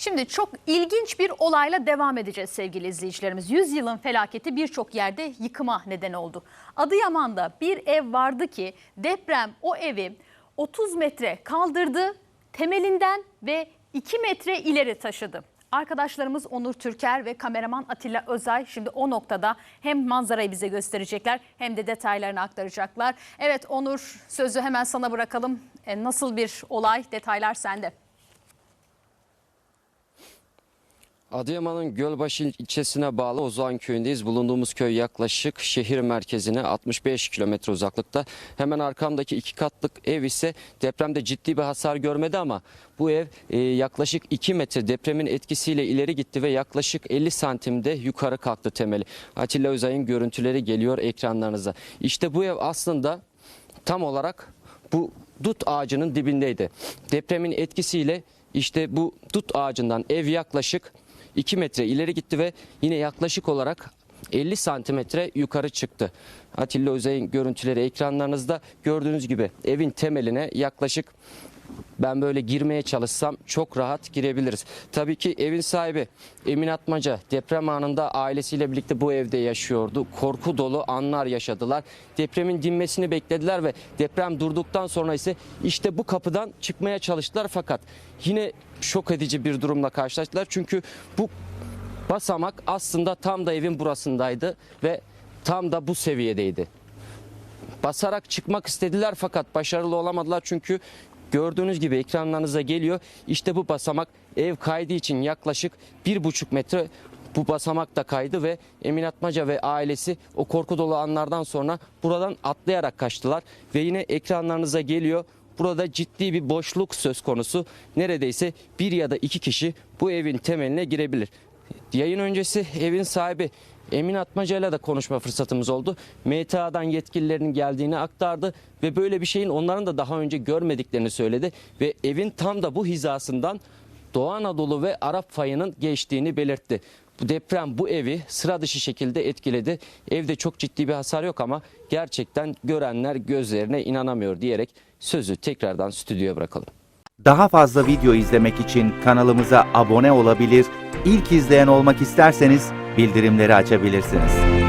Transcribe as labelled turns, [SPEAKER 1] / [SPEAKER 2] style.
[SPEAKER 1] Şimdi çok ilginç bir olayla devam edeceğiz sevgili izleyicilerimiz. 100 yılın felaketi birçok yerde yıkıma neden oldu. Adıyaman'da bir ev vardı ki deprem o evi 30 metre kaldırdı, temelinden ve 2 metre ileri taşıdı. Arkadaşlarımız Onur Türker ve kameraman Atilla Özay şimdi o noktada hem manzarayı bize gösterecekler hem de detaylarını aktaracaklar. Evet Onur sözü hemen sana bırakalım. E, nasıl bir olay detaylar sende.
[SPEAKER 2] Adıyaman'ın Gölbaşı ilçesine bağlı Ozan köyündeyiz. Bulunduğumuz köy yaklaşık şehir merkezine 65 kilometre uzaklıkta. Hemen arkamdaki iki katlık ev ise depremde ciddi bir hasar görmedi ama bu ev e, yaklaşık 2 metre depremin etkisiyle ileri gitti ve yaklaşık 50 santimde yukarı kalktı temeli. Atilla Özay'ın görüntüleri geliyor ekranlarınıza. İşte bu ev aslında tam olarak bu dut ağacının dibindeydi. Depremin etkisiyle işte bu dut ağacından ev yaklaşık 2 metre ileri gitti ve yine yaklaşık olarak 50 santimetre yukarı çıktı. Atilla Özay'ın görüntüleri ekranlarınızda gördüğünüz gibi evin temeline yaklaşık ben böyle girmeye çalışsam çok rahat girebiliriz. Tabii ki evin sahibi Emin Atmaca deprem anında ailesiyle birlikte bu evde yaşıyordu. Korku dolu anlar yaşadılar. Depremin dinmesini beklediler ve deprem durduktan sonra ise işte bu kapıdan çıkmaya çalıştılar fakat yine şok edici bir durumla karşılaştılar. Çünkü bu basamak aslında tam da evin burasındaydı ve tam da bu seviyedeydi basarak çıkmak istediler fakat başarılı olamadılar çünkü gördüğünüz gibi ekranlarınıza geliyor. İşte bu basamak ev kaydı için yaklaşık bir buçuk metre bu basamak da kaydı ve Emin Atmaca ve ailesi o korku dolu anlardan sonra buradan atlayarak kaçtılar ve yine ekranlarınıza geliyor. Burada ciddi bir boşluk söz konusu. Neredeyse bir ya da iki kişi bu evin temeline girebilir. Yayın öncesi evin sahibi Emin Atmaca'yla da konuşma fırsatımız oldu. MTA'dan yetkililerin geldiğini aktardı ve böyle bir şeyin onların da daha önce görmediklerini söyledi ve evin tam da bu hizasından Doğu Anadolu ve Arap fayının geçtiğini belirtti. Bu deprem bu evi sıra dışı şekilde etkiledi. Evde çok ciddi bir hasar yok ama gerçekten görenler gözlerine inanamıyor diyerek sözü tekrardan stüdyoya bırakalım.
[SPEAKER 3] Daha fazla video izlemek için kanalımıza abone olabilir, ilk izleyen olmak isterseniz bildirimleri açabilirsiniz.